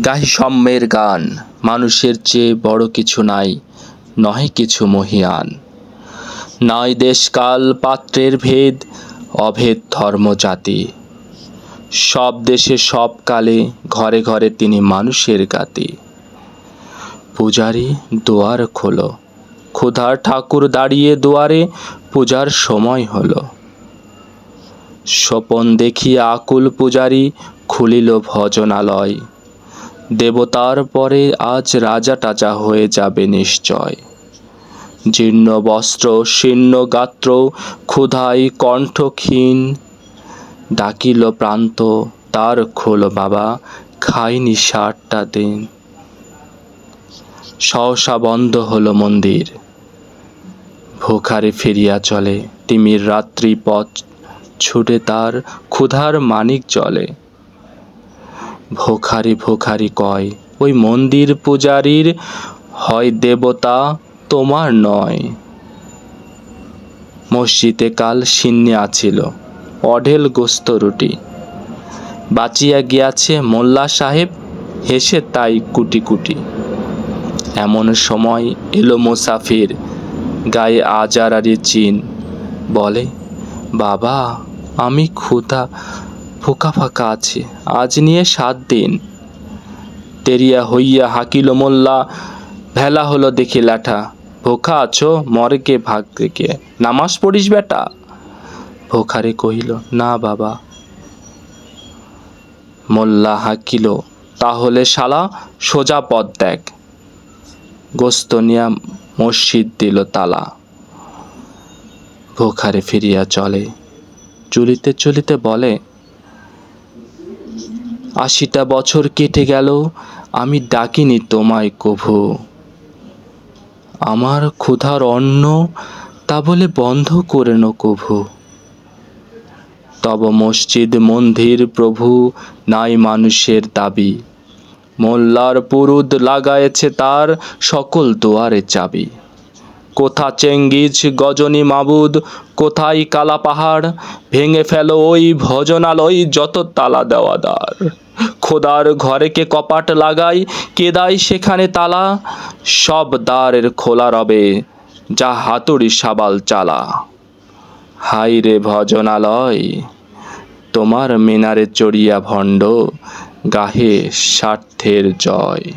গাহি সম্যের গান মানুষের চেয়ে বড় কিছু নাই, নহে কিছু মহিয়ান। নাই দেশকাল পাত্রের ভেদ, অভেদ ধর্ম জাতি। সব দেশে সব কালে ঘরে ঘরে তিনি মানুষের গাতি। পূজারি দুয়ার খোলো, ক্ষুধার ঠাকুর দাঁড়িয়ে দুয়ারে পূজার সময় হলো। স্বপন দেখিয়া আকুল পূজারি খুলিল ভজনালয় দেবতার পরে আজ রাজা টাজা হয়ে যাবে নিশ্চয়। জীর্ণ বস্ত্র, শীর্ণ গাত্র, ক্ষুধায় কণ্ঠ ক্ষীণ ডাকিল প্রান্ত, তার খোলো বাবা, খাইনি ষাটটা দিন। সহসা বন্ধ হলো মন্দির। ভোখারে ফিরিয়া চলে, তিমির রাত্রি পথ ছুটে তার ক্ষুধার মানিক জলে ভোখারি ভোখারি কয়, ওই মন্দির পূজারীর হয় দেবতা তোমার নয়। মসজিদে কাল সিন্নি আছিল অঢেল গোস্ত রুটি। বাঁচিয়া গিয়াছে মোল্লা সাহেব, হেসে তাই কুটি কুটি। এমন সময় এলো মুসাফির, গায়ে আজারারি চিন। বলে, বাবা, আমি ক্ষুধা ফোকা ফাঁকা আছি। আজ নিয়ে সাত দিন। তেরিয়া হইয়া হাকিল মোল্লা, ভেলা হলো দেখি লাঠা ভোখা আছো মরকে ভাগ থেকে? নামাজ পড়িস বেটা? ভোখারে কহিল, না বাবা। মোল্লা হাকিল, তাহলে শালা সোজা পথ দেখ। গোস্তনিয়া মসজিদ দিল তালা। ভোখারে ফিরিয়া চলে। চলিতে চলিতে বলে আশিটা বছর কেটে গেল, আমি ডাকিনি তোমায় কভু। আমার ক্ষুধার অন্ন তা বলে বন্ধ করে নো কভু। তব মসজিদ মন্দির প্রভু নাই মানুষের দাবি। মোল্লার পুরুদ লাগায়েছে তার সকল দুয়ারে চাবি। কোথা চেঙ্গিজ, গজনী মাবুদ, কোথায় কালা পাহাড়, ভেঙে ফেলো ওই ভজনালয় যত তালা দেওয়া দ্বার। খোদার ঘরে কে কপাট লাগাই, কে সেখানে তালা? সব দ্বারের খোলা রবে, যা হাতুড়ি সাবাল চালা। হাই রে ভজনালয়, তোমার মিনারে চড়িয়া ভণ্ড, গাহে স্বার্থের জয়।